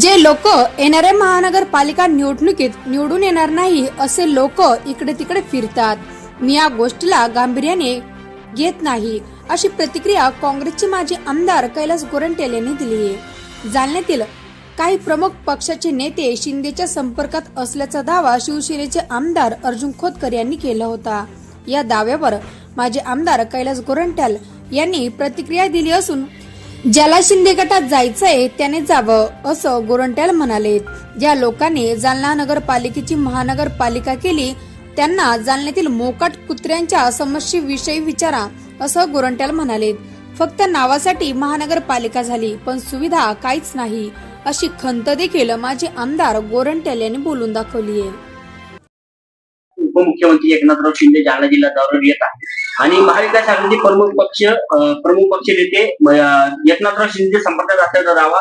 जे लोक येणाऱ्या महानगरपालिका निवडणुकीत निवडून येणार नाही असे लोक इकडे तिकडे फिरतात. मी या गोष्टीला गांभीर्याने घेत नाही अशी प्रतिक्रिया काँग्रेसचे माजी आमदार कैलास गोरंट्याल यांनी दिली आहे. जालन्यातील काही प्रमुख पक्षाचे नेते शिंदेच्या संपर्कात असल्याचा दावा शिवसेनेचे आमदार अर्जुन खोतकर यांनी केला होता. या दाव्यावर माजी आमदार कैलास गोरंट्याल यांनी प्रतिक्रिया दिली असून ज्याला शिंदे गटात जायचंय त्याने जावं असं गोरंट्याल म्हणाले. ज्या लोकांनी जालना नगरपालिकेची महानगरपालिका केली त्यांना जालन्यातील मोकाट कुत्र्यांच्या समस्येविषयी विचारा असं गोरंट्याल म्हणाले. फक्त नावासाठी महानगरपालिका झाली पण सुविधा काहीच नाही अशी खंत देखील माजी आमदार गोरंट्याल यांनी बोलून दाखवली आहे उपमुख्यमंत्री एकनाथराव शिंदे जालना जिल्हा दौऱ्यावर येत आहेत. आणि महाविकास आघाडी प्रमुख पक्ष प्रमुख पक्ष नेते एकनाथराव शिंदे संपर्कात असल्याचा दावा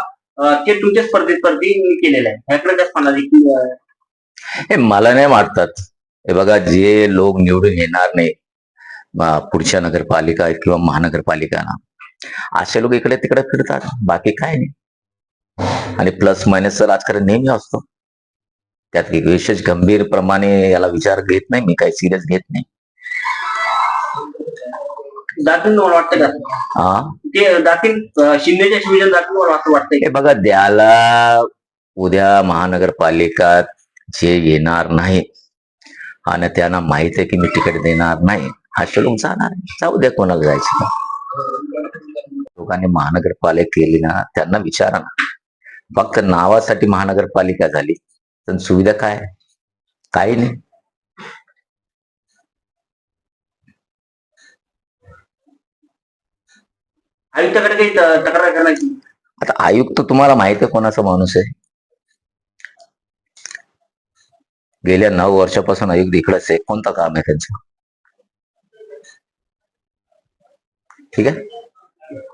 ते तुमच्या स्पर्धेत स्पर्धेस्पर्धी केलेला आहे. ह्याकडे काय म्हणाले की हे मला नाही वाटतात हे बघा जे लोक निवडून येणार नाही पुढच्या नगरपालिका किंवा महानगरपालिका ना असे लोक इकडे तिकडे फिरतात. बाकी काय नाही. आणि प्लस मायनस राजकारण नेहमी असतो. त्यात विशेष गंभीर प्रमाणे याला विचार घेत नाही मी काही सिरियस घेत नाही. जातील मला वाटतं का? हा? ते जातील अं, शिंदेच्या शिवजन जातील मला असं वाटतंय हे बघा द्याला उद्या महानगरपालिकात जे येणार नाही आणि त्यांना माहीत आहे की मी तिकीट देणार नाही असे लोक जाणार. जाऊ द्या कोणाला जायचं लोकांनी महानगरपालिका केली ना त्यांना विचारा ना. फक्त नावासाठी महानगरपालिका झाली पण सुविधा काय? काही नाही. आयुक्ताकडे काही त- तक्रार करण्याची. आता आयुक्त तुम्हाला माहिती आहे कोणाचा माणूस आहे? गेल्या नऊ वर्षापासून आयुक्त इकडेच आहे. कोणतं काम आहे त्यांचं? ठीक आहे?